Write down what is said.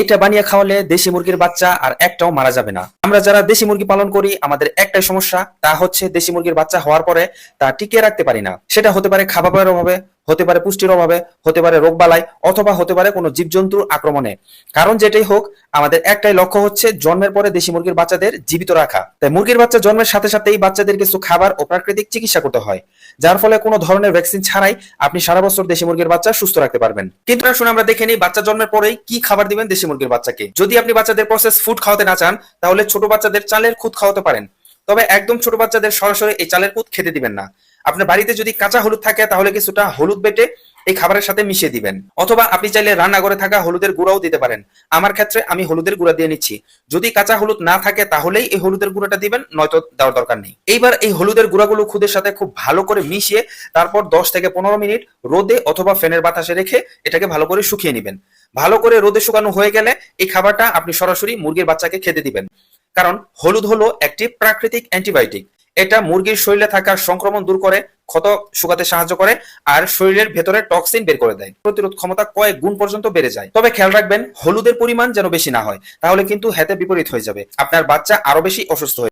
এটা বানিয়ে খাওয়ালে দেশি মুরগির বাচ্চা আর একটাও মারা যাবে না। আমরা যারা দেশি মুরগি পালন করি, আমাদের একটাই সমস্যা, তা হচ্ছে দেশি মুরগির বাচ্চা হওয়ার পরে তা টিকিয়ে রাখতে পারি না। সেটা হতে পারে খাবারের অভাবে হতে পারে পুষ্টির অভাবে, হতে পারে রোগবালাই অথবা হতে পারে কোনো জীবজন্তুর আক্রমণে। কারণ যেটাই হোক, আমাদের একটাই লক্ষ্য হচ্ছে জন্মের পরে দেশি মুরগির বাচ্চাদের জীবিত রাখা। তাই মুরগির বাচ্চা জন্মের সাথে সাথেই বাচ্চাদের কিছু খাবার ও প্রাকৃতিক চিকিৎসা করতে হয়, যার ফলে কোনো ধরনের ভ্যাকসিন ছাড়াই আপনি সারা বছর দেশি মুরগির বাচ্চা সুস্থ রাখতে পারবেন। কিন্তু আসুন আমরা দেখে নিই বাচ্চা জন্মের পরেই কি খাবার দিবেন দেশি মুরগির বাচ্চাকে। যদি আপনি বাচ্চাদের প্রসেস ফুড খাওয়াতে না চান, তাহলে ছোট বাচ্চাদের চালের খুদ খাওয়াতে পারেন। তবে একদম ছোট বাচ্চাদের সরাসরি এই চালের খুদ খেতে দিবেন না। আপনার বাড়িতে যদি কাঁচা হলুদ থাকে, তাহলে কিছুটা হলুদ বেটে এই খাবারের সাথে মিশিয়ে দিবেন। অথবা আপনি চাইলে রান্না করে থাকা হলুদের গুঁড়াও দিতে পারেন। আমার ক্ষেত্রে আমি হলুদের গুঁড়া দিয়ে নিচ্ছি। যদি কাঁচা হলুদ না থাকে, তাহলেই এই হলুদের গুঁড়াটা দিবেন, নয়তো দেওয়ার দরকার নেই। এইবার এই হলুদের গুঁড়াগুলো খুদের সাথে খুব ভালো করে মিশিয়ে তারপর দশ থেকে পনেরো মিনিট রোদে অথবা ফ্যানের বাতাসে রেখে এটাকে ভালো করে শুকিয়ে নেবেন। ভালো করে রোদে শুকানো হয়ে গেলে এই খাবারটা আপনি সরাসরি মুরগির বাচ্চাকে খেতে দিবেন। কারণ হলুদ হলো একটি প্রাকৃতিক অ্যান্টিবায়োটিক। এটা মুরগির শরীরে থাকা সংক্রমণ দূর করে, ক্ষত শুকাতে সাহায্য করে, আর শরীরের ভেতরে টক্সিন বের করে দেয়। প্রতিরোধ ক্ষমতা কয়েক গুণ পর্যন্ত বেড়ে যায়। তবে খেয়াল রাখবেন, হলুদের পরিমাণ যেন বেশি না হয়, তাহলে কিন্তু হেতে বিপরীত হয়ে যাবে। আপনার বাচ্চা আরও বেশি অসুস্থ হয়ে